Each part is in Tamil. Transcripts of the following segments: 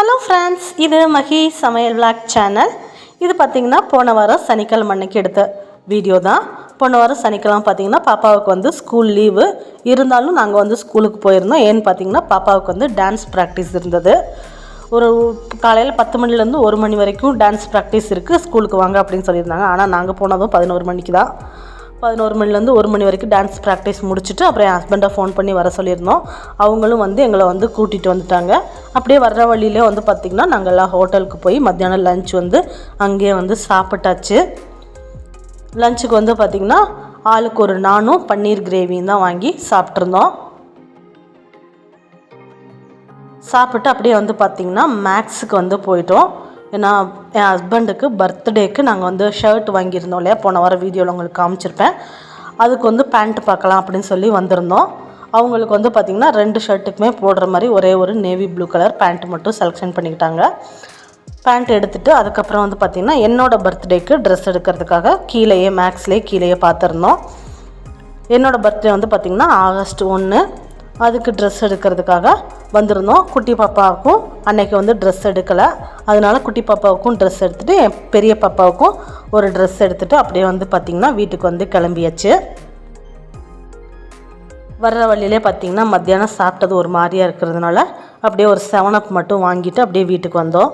ஹலோ ஃப்ரெண்ட்ஸ் இது மஹி சமையல் விளாக் சேனல் இது பார்த்திங்கன்னா போன வாரம் சனிக்கிழமை அன்னைக்கு எடுத்த வீடியோ தான். போன வாரம் சனிக்கிழமை பார்த்திங்கன்னா பாப்பாவுக்கு வந்து ஸ்கூல் லீவு இருந்தாலும் நாங்கள் வந்து ஸ்கூலுக்கு போயிருந்தோம். ஏன்னு பார்த்தீங்கன்னா பாப்பாவுக்கு வந்து டான்ஸ் ப்ராக்டிஸ் இருந்தது. ஒரு காலையில் பத்து மணிலேருந்து ஒரு மணி வரைக்கும் டான்ஸ் ப்ராக்டிஸ் இருக்குது ஸ்கூலுக்கு வாங்க அப்படின்னு சொல்லியிருந்தாங்க. ஆனால் நாங்கள் போனதும் பதினோரு மணிக்கு தான். பதினோரு மணிலேருந்து ஒரு மணி வரைக்கும் டான்ஸ் ப்ராக்டிஸ் முடிச்சுட்டு அப்புறம் என் ஹஸ்பண்டை ஃபோன் பண்ணி வர சொல்லியிருந்தோம். அவங்களும் வந்து எங்களை வந்து கூட்டிகிட்டு வந்துட்டாங்க. அப்படியே வர்ற வழியிலே வந்து பார்த்திங்கன்னா நாங்கள் எல்லாம் ஹோட்டலுக்கு போய் மத்தியானம் லஞ்ச் வந்து அங்கேயே வந்து சாப்பிட்டாச்சு. லஞ்சுக்கு வந்து பார்த்திங்கன்னா ஆளுக்கு ஒரு நானும் பன்னீர் கிரேவியும் தான் வாங்கி சாப்பிட்ருந்தோம் சாப்பிட்டு அப்படியே வந்து பார்த்திங்கன்னா மேக்ஸுக்கு வந்து போயிட்டோம். ஏன்னா என் ஹஸ்பண்டுக்கு பர்த்டேக்கு நாங்கள் வந்து ஷர்ட் வாங்கியிருந்தோம் இல்லையா? போன வாரம் வீடியோவில் உங்களுக்கு காமிச்சிருப்பேன். அதுக்கு வந்து பேண்ட் பார்க்கலாம் அப்படின்னு சொல்லி வந்திருந்தோம். அவங்களுக்கு வந்து பார்த்திங்கன்னா ரெண்டு ஷர்ட்டுக்குமே போடுற மாதிரி ஒரே ஒரு நேவி ப்ளூ கலர் பேண்ட் மட்டும் செலெக்ஷன் பண்ணிக்கிட்டாங்க. பேண்ட் எடுத்துகிட்டு அதுக்கப்புறம் வந்து பார்த்திங்கன்னா என்னோடய பர்த்டேக்கு ட்ரெஸ் எடுக்கிறதுக்காக கீழேயே மேக்ஸ்லேயே கீழேயே பார்த்துருந்தோம். என்னோடய பர்த்டே வந்து பார்த்திங்கன்னா ஆகஸ்ட் ஒன்று அதுக்கு ட்ரெஸ் எடுக்கிறதுக்காக வந்திருந்தோம். குட்டி பாப்பாவுக்கும் அன்னைக்கு வந்து ட்ரெஸ் எடுக்கலை. அதனால குட்டி பாப்பாவுக்கும் ட்ரெஸ் எடுத்துகிட்டு என் பெரிய பாப்பாவுக்கும் ஒரு ட்ரெஸ் எடுத்துகிட்டு அப்படியே வந்து பார்த்திங்கன்னா வீட்டுக்கு வந்து கிளம்பியாச்சு. வர்ற வழியிலே பார்த்திங்கன்னா மத்தியானம் சாப்பிட்டது ஒரு மாதிரியாக இருக்கிறதுனால அப்படியே ஒரு செவன் அப் மட்டும் வாங்கிட்டு அப்படியே வீட்டுக்கு வந்தோம்.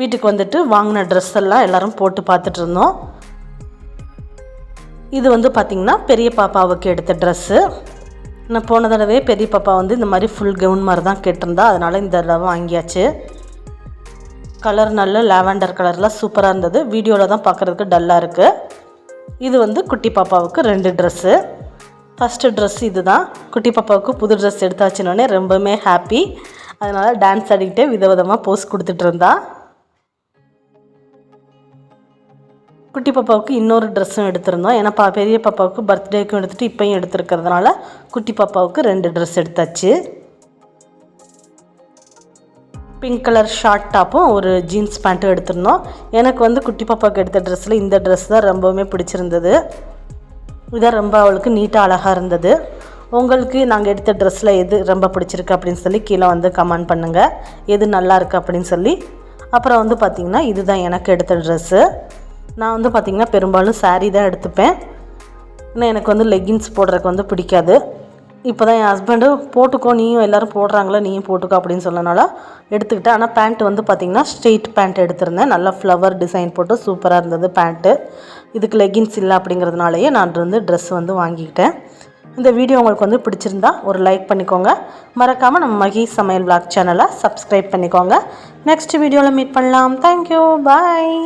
வீட்டுக்கு வந்துட்டு வாங்கின ட்ரெஸ் எல்லாம் எல்லோரும் போட்டு பார்த்துட்டு இருந்தோம். இது வந்து பார்த்திங்கன்னா பெரிய பாப்பாவுக்கு எடுத்த ட்ரெஸ்ஸு நான் போன தடவை பெரிய பாப்பா வந்து இந்த மாதிரி ஃபுல் கவுன் மாதிரி தான் கேட்டிருந்தா அதனால் இந்த தடவை வாங்கியாச்சு. கலர் நல்ல லாவெண்டர் கலரில் சூப்பராக இருந்தது. வீடியோவில் தான் பார்க்குறதுக்கு டல்லாக இருக்குது இது வந்து குட்டி பாப்பாவுக்கு ரெண்டு ட்ரெஸ்ஸு ஃபஸ்ட்டு ட்ரெஸ் இது தான் குட்டி பாப்பாவுக்கு புது ட்ரெஸ் எடுத்தாச்சுன்னொடனே ரொம்பவுமே ஹாப்பி அதனால் டான்ஸ் ஆடிக்கிட்டே விதவிதமாக போஸ் கொடுத்துட்டு இருந்தா. குட்டி பாப்பாவுக்கு இன்னொரு ட்ரெஸ்ஸும் எடுத்திருந்தோம். ஏன்னா பா பெரிய பாப்பாவுக்கு பர்த்டேக்கும் எடுத்துகிட்டு இப்போயும் எடுத்துருக்கிறதுனால குட்டி பாப்பாவுக்கு ரெண்டு ட்ரெஸ் எடுத்தாச்சு. பிங்க் கலர் ஷார்ட் டாப்பும் ஒரு ஜீன்ஸ் பேண்ட்டும் எடுத்திருந்தோம். எனக்கு வந்து குட்டி பாப்பாவுக்கு எடுத்த ட்ரெஸ்ஸில் இந்த ட்ரெஸ் தான் ரொம்பவுமே பிடிச்சிருந்தது. இதான் ரொம்ப அவளுக்கு நீட்டாக அழகாக இருந்தது. உங்களுக்கு நாங்கள் எடுத்த ட்ரெஸ்ஸில் எது ரொம்ப பிடிச்சிருக்கு அப்படின்னு சொல்லி கீழே வந்து கமெண்ட் பண்ணுங்கள் எது நல்லா இருக்குது அப்படின்னு சொல்லி. அப்புறம் வந்து பார்த்திங்கன்னா இதுதான் எனக்கு எடுத்த ட்ரெஸ்ஸு நான் வந்து பார்த்திங்கன்னா பெரும்பாலும் சாரீ தான் எடுத்துப்பேன். ஏன்னா எனக்கு வந்து லெகின்ஸ் போடுறதுக்கு வந்து பிடிக்காது. இப்போ தான் என் ஹஸ்பண்டு போட்டுக்கோ நீயும் எல்லோரும் போடுறாங்களே நீயும் போட்டுக்கோ அப்படின்னு சொன்னனால எடுத்துக்கிட்டேன். ஆனால் பேண்ட் வந்து பார்த்திங்கன்னா ஸ்ட்ரெயிட் பேண்ட் எடுத்திருந்தேன். நல்லா ஃப்ளவர் டிசைன் போட்டு சூப்பராக இருந்தது பேண்ட்டு இதுக்கு லெகின்ஸ் இல்லை அப்படிங்கிறதுனாலயே நான் வந்து ட்ரெஸ் வந்து வாங்கிக்கிட்டேன். இந்த வீடியோ உங்களுக்கு வந்து பிடிச்சிருந்தா ஒரு லைக் பண்ணிக்கோங்க. மறக்காமல் நம்ம மகி சமையல் பிளாக் சேனலை சப்ஸ்கிரைப் பண்ணிக்கோங்க. நெக்ஸ்ட் வீடியோவில் மீட் பண்ணலாம். Thank you bye